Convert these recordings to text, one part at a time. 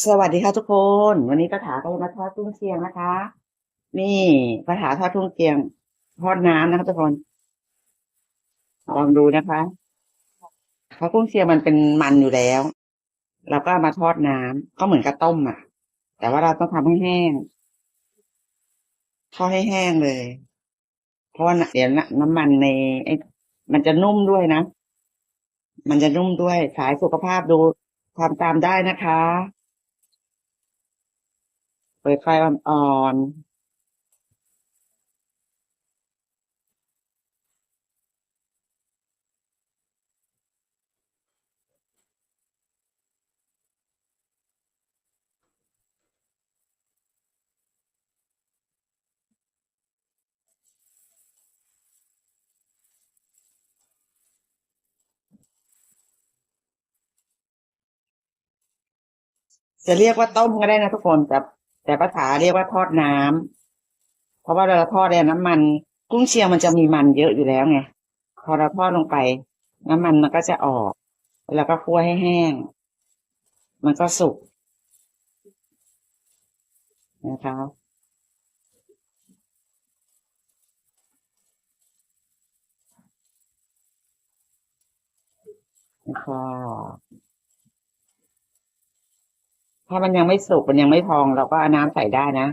สวัสดีค่ะทุกคน วันนี้ป้าถาก็จะมาทอดกุ้งเชียงนะคะ นี่ป้าถาทอดกุ้งเชียงทอดน้ำนะคะทุกคนลองดูนะคะเพราะกุ้งเชียงมันเป็นมันอยู่แล้ว เราก็มาทอดน้ำก็เหมือนกับต้มอะ แต่ว่าเราต้องทำให้แห้งทอดให้แห้งเลย เพราะว่าเดี๋ยวนะน้ำมันในไอ้มันจะนุ่มด้วยนะ มันจะนุ่มด้วยสายสุขภาพดูทำตามได้นะคะ เปิดไฟอ่อนจะเรียกว่าต้มก็ได้นะทุกคนแต่ แต่ภาษาเรียกว่าทอดน้ำเพราะว่าเราทอดเนี่ยน้ำมัน กุ้งเชียงมันจะมีมันเยอะอยู่แล้วไงพอเราทอดลงไป น้ำมันมันก็จะออก แล้วก็คั่วให้แห้ง มันก็สุกนะคะแล้วก็ ถ้ามันยังไม่สุกมันยังไม่พองเราก็เอาน้ำใส่ได้นะ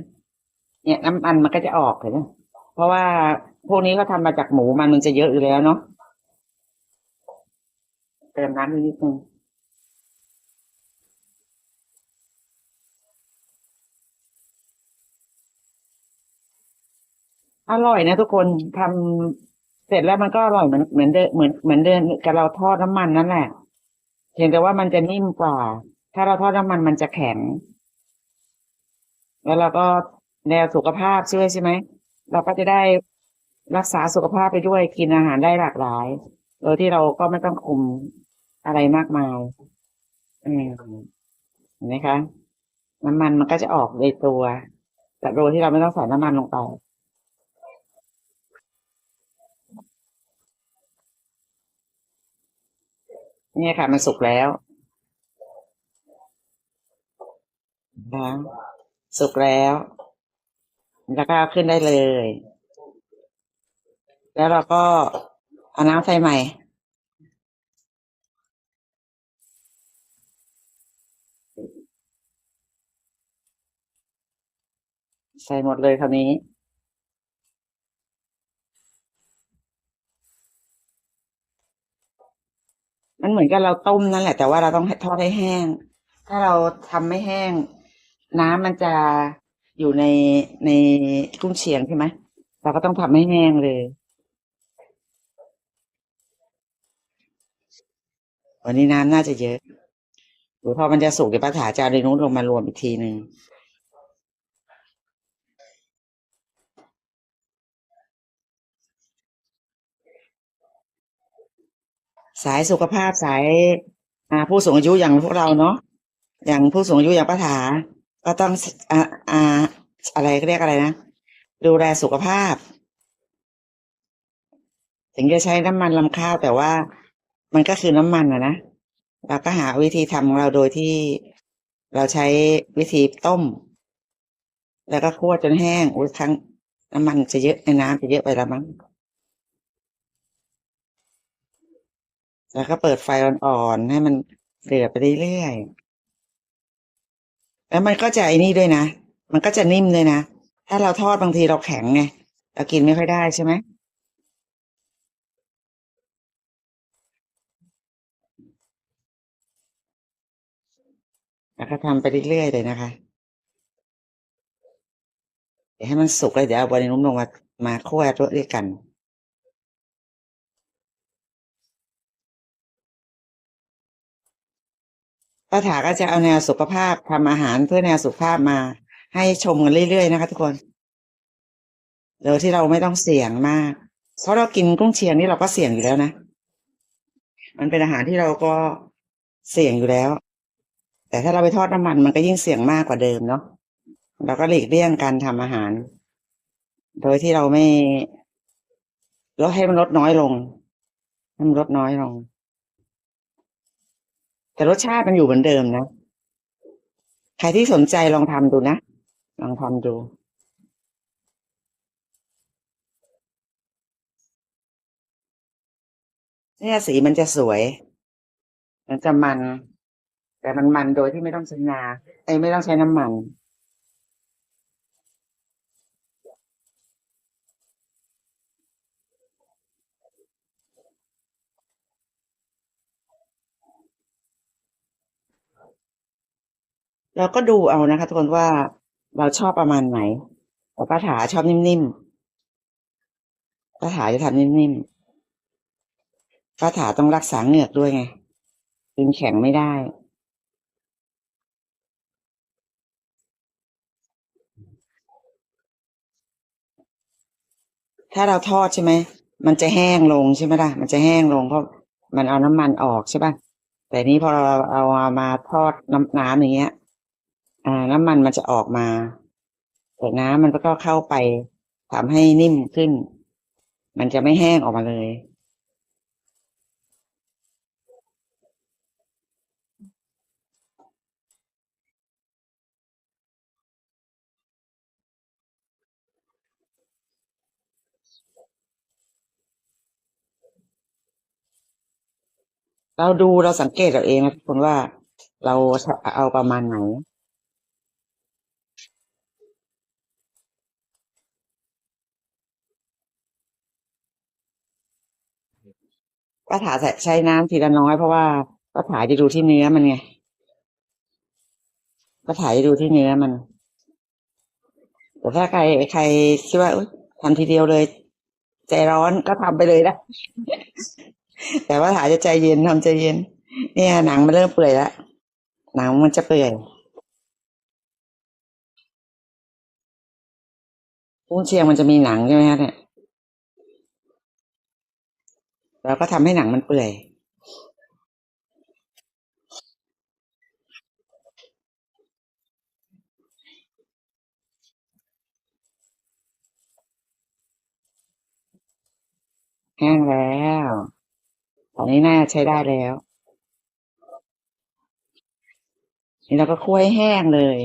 เนี่ยน้ำมันมันก็จะออกเห็นไหมเพราะว่าพวกนี้เขาทำมาจากหมูมันมันจะเยอะอยู่แล้วเนาะเติมน้ำอีกนิดนึงอร่อยนะทุกคนทำเสร็จแล้วมันก็อร่อยเหมือนเหมือนเดิมเหมือนเหมือนเดิมกับเราทอดน้ำมันนั่นแหละเพียงแต่ว่ามันจะนิ่มกว่า ถ้าเราทอดน้ำมันมันจะแข็ง แล้วเราก็แนวสุขภาพช่วยใช่ไหม เราก็จะได้รักษาสุขภาพไปด้วยกินอาหารได้หลากหลาย โดยที่เราก็ไม่ต้องคุมอะไรมากมายอืมเห็นไหมคะ น้ำมันมันก็จะออกในตัว แต่โดยที่เราไม่ต้องใส่น้ำมันลงไปนี่ค่ะ มันสุกแล้ว นะสุกแล้ว แล้วก็เอาขึ้นได้เลย แล้วเราก็เอาน้ำใส่ใหม่ ใส่หมดเลยคราวนี้มันเหมือนกับเราต้มนั่นแหละแต่ว่าเราต้องทอดให้แห้ง ถ้าเราทำไม่แห้ง น้ำมันจะอยู่ในในกุ้งเชียงใช่ไหมเราก็ต้องทำให้แห้งเลย วันนี้น้ำน่าจะเยอะหรือพอมันจะสุกเดี๋ยวป้าถาจะเอาในนู้นลงมารวมอีกทีหนึ่งสายสุขภาพสายผู้สูงอายุอย่างพวกเราเนาะอย่างผู้สูงอายุอย่างป้าถา ก็ต้องอ่าอ่าอะไรก็เรียกอะไรนะ ดูแลสุขภาพ ถึงจะใช้น้ำมันลำข้าวแต่ว่ามันก็คือน้ำมันอะนะเราก็หาวิธีทำของเราโดยที่เราใช้วิธีต้ม แล้วก็คั่วจนแห้งอุ้ยครั้งน้ำมันจะเยอะในน้ำจะเยอะไปแล้วมั้งแล้วก็เปิดไฟอ่อนๆให้มันเดือดไปเรื่อยๆ แล้วมันก็จะไอ้นี่ด้วยนะ มันก็จะนิ่มเลยนะ ถ้าเราทอดบางทีเราแข็งไง เรากินไม่ค่อยได้ใช่ไหมแล้วก็ทำไปเรื่อยๆเลยนะคะ เดี๋ยวให้มันสุกเลยเดี๋ยวเอาบอลนุ่มลงมา มาคั่วด้วยกัน ป้าถาก็จะเอาแนวสุขภาพทำอาหารเพื่อแนวสุขภาพมา ให้ชมกันเรื่อยๆนะคะ ทุกคนโดยที่เราไม่ต้องเสี่ยงมาก เพราะเรากินกุ้งเชียงนี่เราก็เสี่ยงอยู่แล้วนะ มันเป็นอาหารที่เราก็เสี่ยงอยู่แล้ว แต่ถ้าเราไปทอดน้ำมันมันก็ยิ่งเสี่ยงมากกว่าเดิมเนาะเราก็หลีกเลี่ยงการทำอาหาร โดยที่เราไม่ลดให้มันลดน้อยลงให้มันลดน้อยลง แต่รสชาติมันอยู่เหมือนเดิมนะ ใครที่สนใจลองทำดูนะ ลองทำดูเนี่ยสีมันจะสวย มันจะมัน แต่มันมันโดยที่ไม่ต้องใช้งาไอ้ยไม่ต้องใช้น้ำมัน เราก็ดูเอานะคะทุกคนว่าเราชอบประมาณไหนแต่ป้าถาชอบนิ่มๆป้าถาจะทำนิ่มๆป้าถาต้องรักษาเหงือกด้วยไงกินแข็งไม่ได้ถ้าเราทอดใช่ไหม มันจะแห้งลงใช่ไหมล่ะ มันจะแห้งลงเพราะมันเอาน้ำมันออกใช่ป่ะ แต่นี้พอเราเอามาทอดน้ำน้ำอย่างเงี้ย อ่า น้ำมันมันจะออกมาแต่น้ำมันก็เข้าไปทำให้นิ่มขึ้น มันจะไม่แห้งออกมาเลยเราดูเราสังเกตเราเองนะทุกคนว่าเราเอาประมาณไหน ป้าถาใส่ใช้น้ำทีละน้อยเพราะว่าป้าถาจะดูที่เนื้อมันไงป้าถาจะดูที่เนื้อมัน แต่ถ้าใครใครคิดว่าทำทีเดียวเลย ใจร้อนก็ทำไปเลยนะแต่ว่าถาจะใจเย็นทำใจเย็น เนี่ยหนังมันเริ่มเปื่อยแล้วหนังมันจะเปื่อยกุ้งเชียงมันจะมีหนังใช่ไหมฮะเนี่ย เราก็ทำให้หนังมันเปื่อย แห้งแล้วตอนนี้น่าใช้ได้แล้ว นี่เราก็คั่วให้แห้งเลย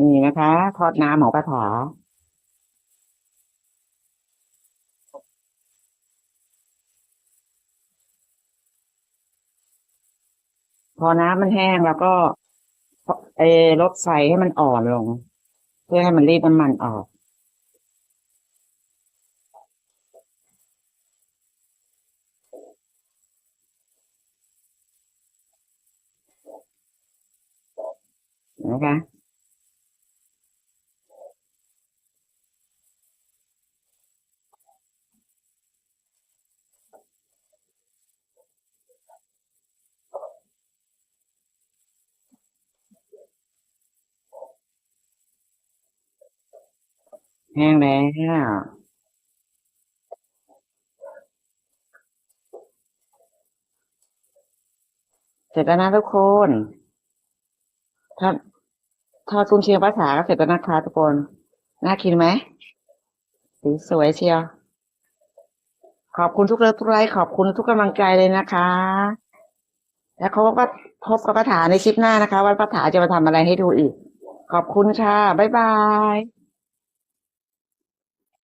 นี่นะคะทอดน้ำขอป้าถาพอน้ำมันแห้งแล้วก็เออลดไฟให้มันอ่อนลง เพื่อให้มันรีดน้ำมันออก นะคะ แห้งแล้วเสร็จแล้วนะทุกคนทอดทอดกุ้งเชียงภาษาก็เสร็จแล้วนะคะทุกคน น่ากินไหมสีสวยเชียว ขอบคุณทุกเลิฟทุกไลค์ขอบคุณทุกกำลังใจเลยนะคะ แล้วเขาก็พบกับป้าถาในคลิปหน้านะคะ ว่าป้าถาจะมาทำอะไรให้ดูอีก ขอบคุณค่ะ บ๊ายบาย